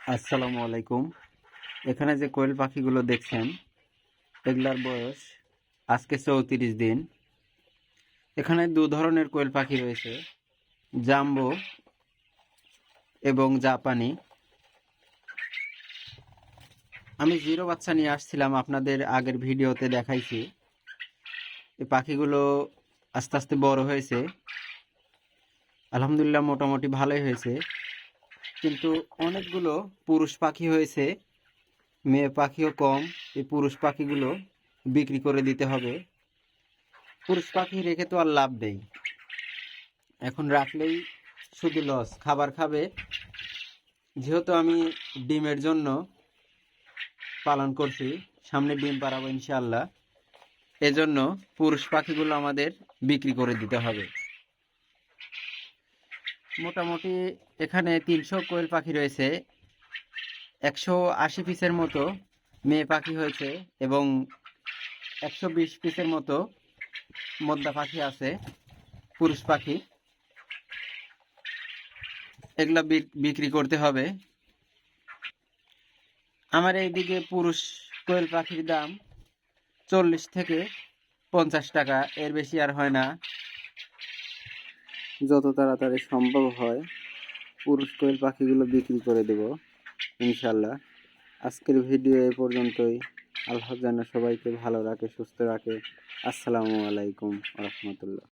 আসসালামু আলাইকুম। এখানে যে কোয়েল পাখিগুলো দেখছেন, এগুলার বয়স আজকে চৌত্রিশ দিন। এখানে দু ধরনের কোয়েল পাখি রয়েছে, জাম্বো এবং জাপানি। আমি জিরো বাচ্চা নিয়ে আসছিলাম, আপনাদের আগের ভিডিওতে দেখাইছি। এই পাখিগুলো আস্তে আস্তে বড় হয়েছে। আলহামদুলিল্লাহ মোটামুটি ভালোই হয়েছে। কিন্তু অনেকগুলো পুরুষ পাখি হয়েছে। মেয়ে পাখিও কম। এই পুরুষ পাখিগুলো বিক্রি করে দিতে হবে। পুরুষ পাখি রেখে তো আর লাভ নেই। এখন রাখলেই শুধু লস খাবার খাবে। যেহেতু আমি ডিমের জন্য পালন করছি, সামনে ডিম পাড়াবো ইনশাল্লাহ এজন্য পুরুষ পাখিগুলো আমাদের বিক্রি করে দিতে হবে। মোটামুটি এখানে তিনশো কোয়েল পাখি রয়েছে, একশো আশি পিসের মতো মেয়ে পাখি হয়েছে এবং একশো বিশ পিসের মতো মদ্দা পাখি আছে, পুরুষ পাখি। এগুলা বিক- বিক্রি করতে হবে। আমার এইদিকে পুরুষ কোয়েল পাখির দাম চল্লিশ থেকে পঞ্চাশ টাকা, এর বেশি আর হয় না। যত তাড়াতাড়ি সম্ভব হয়, পুরুষ কোয়েল পাখিগুলো বিক্রি করে দেব ইনশাল্লাহ আজকের ভিডিও এ পর্যন্তই। আল্লাহ যেন সবাইকে ভালো রাখে, সুস্থ রাখে। আসসালামু আলাইকুম রহমতুল্লাহ।